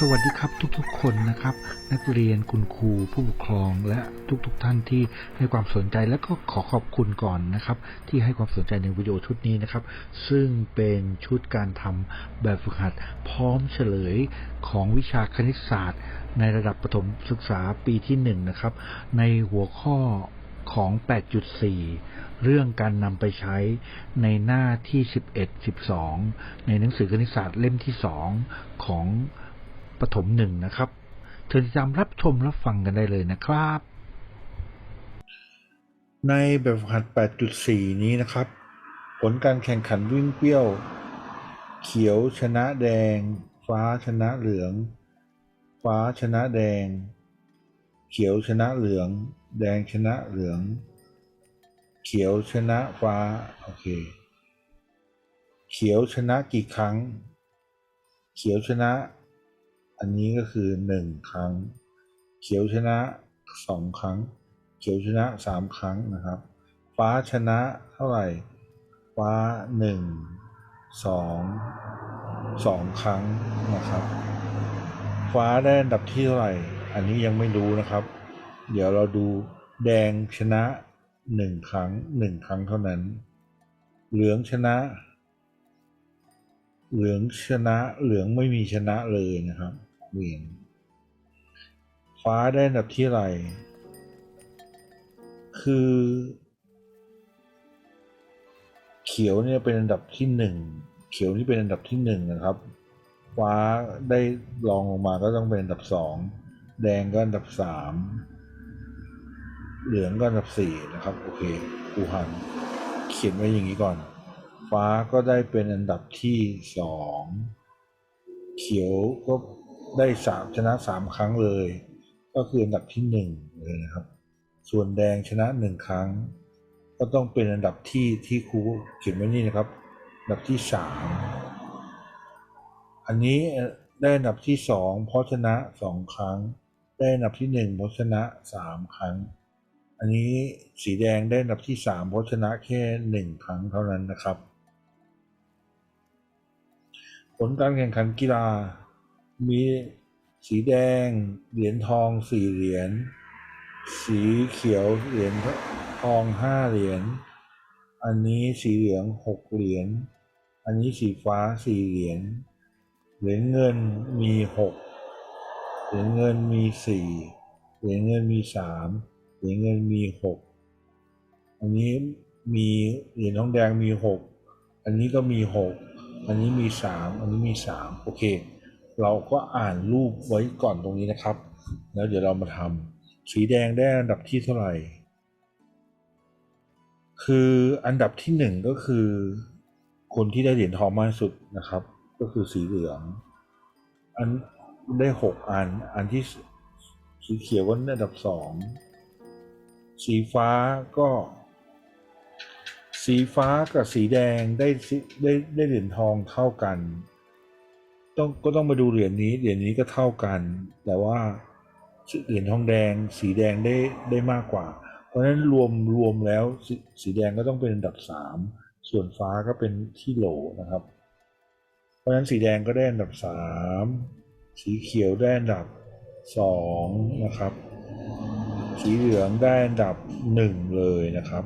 สวัสดีครับทุกๆ คนนะครับ นักเรียนคุณครูผู้ปกครองและทุกๆทท่านที่ให้ความสนใจและก็ขอขอบคุณก่อนนะครับ ที่ให้ความสนใจในวิดีโอชุดนี้นะครับ ซึ่งเป็นชุดการทำแบบฝึกหัด พร้อมเฉลยของวิชาคณิตศาสตร์ ในระดับประถมศึกษาปีที่1นงนะครับ ในหัวข้อของ 8.4 เรื่องการนำไปใช้ในหน้าที่ 11 12 ในหนังสือคณิตศาสตร์เล่มที่ 2 ของ ปฐมหนึ่งนะครับเชิญติดตามรับชมรับฟังกันได้เลยนะครับ ในแบบฝึกหัด 8.4 นี้นะครับ ผลการแข่งขันวิ่งเปรี้ยว เขียวชนะแดง ฟ้าชนะเหลือง ฟ้าชนะแดง เขียวชนะเหลือง แดงชนะเหลือง เขียวชนะฟ้าโอเคเขียวชนะกี่ครั้ง เขียวชนะ อันนี้ก็คือหนึ่งครั้ง เขียวชนะสองครั้ง เขียวชนะสามครั้งนะครับ ฟ้าชนะเท่าไหร่ ฟ้าหนึ่งสองสองครั้งนะครับ ฟ้าได้อันดับที่เท่าไหร่ อันนี้ยังไม่รู้นะครับ เดี๋ยวเราดูแดงชนะหนึ่งครั้งหนึ่งครั้งเท่านั้น เหลืองชนะ เหลืองชนะเหลืองไม่มีชนะเลยนะครับเหลืองฟ้าได้อันดับที่ไร คือ เขียวเนี่ยเป็นอันดับที่หนึ่งเขียวนี่เป็นอันดับที่หนึ่งนะครับ ฟ้าได้รองลงมาก็ต้องเป็นอันดับสองแดงก็อันดับสามเหลืองก็อันดับสี่นะครับ โอเคกูหันเขียนไว้อย่างนี้ก่อน ฟ้าก็ได้เป็นอันดับที่สองเขียวก็ได้สามชนะสามครั้งเลย ก็คืออันดับที่หนึ่งเลยนะครับ ส่วนแดงชนะหนึ่งครั้ง ก็ต้องเป็นอันดับที่ที่ครูเขียนไว้นี่นะครับ อันดับที่สามอันนี้ได้อันดับที่สองเพราะชนะสองครั้ง ได้อันดับที่หนึ่งเพราะชนะสามครั้ง อันนี้สีแดงได้อันดับที่สามเพราะชนะแค่หนึ่งครั้งเท่านั้นนะครับ ผลการแข่งขันกีฬา มีสีแดง เหรียญทองสี่เหรียญ สีเขียวเหรียญทองห้าเหรียญ อันนี้สีเหลืองหกเหรียญ อันนี้สีฟ้าสี่เหรียญ เหรียญเงินมีหกเหรียญเงินมีสี่เหรียญเงินมีสามเหรียญเงินมีหกอันนี้มีเหรียญทองแดงมีหกอันนี้ก็มีหก อันนี้มีสามอันนี้มีสามโอเค เราก็อ่านรูปไว้ก่อนตรงนี้นะครับ แล้วเดี๋ยวเรามาทำสีแดงได้อันดับที่เท่าไหร่ คืออันดับที่หนึ่งก็คือ คนที่ได้เหรียญทองมากที่สุดนะครับ ก็คือสีเหลือง อันได้หกอัน อันที่สีเขียวก็ได้อันดับสองสีฟ้าก็ สีฟ้ากับสีแดงได้ได้ได้เหรียญทองเท่ากัน ต้องก็ต้องมาดูเหรียญนี้เหรียญนี้ก็เท่ากัน แต่ว่าเหรียญทองแดง สีแดงได้ได้มากกว่า เพราะฉะนั้นรวมรวมแล้วสสีแดงก็ต้องเป็นอันดับสามส่วนฟ้าก็เป็นที่โหลนะครับ เพราะฉะนั้นสีแดงก็ได้อันดับสามสีเขียวได้อันดับสองนะครับ สีเหลืองได้อันดับหนึ่งเลยนะครับ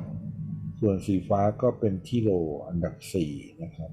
ส่วนสีฟ้าก็เป็นที่โลอันดับสี่นะครับ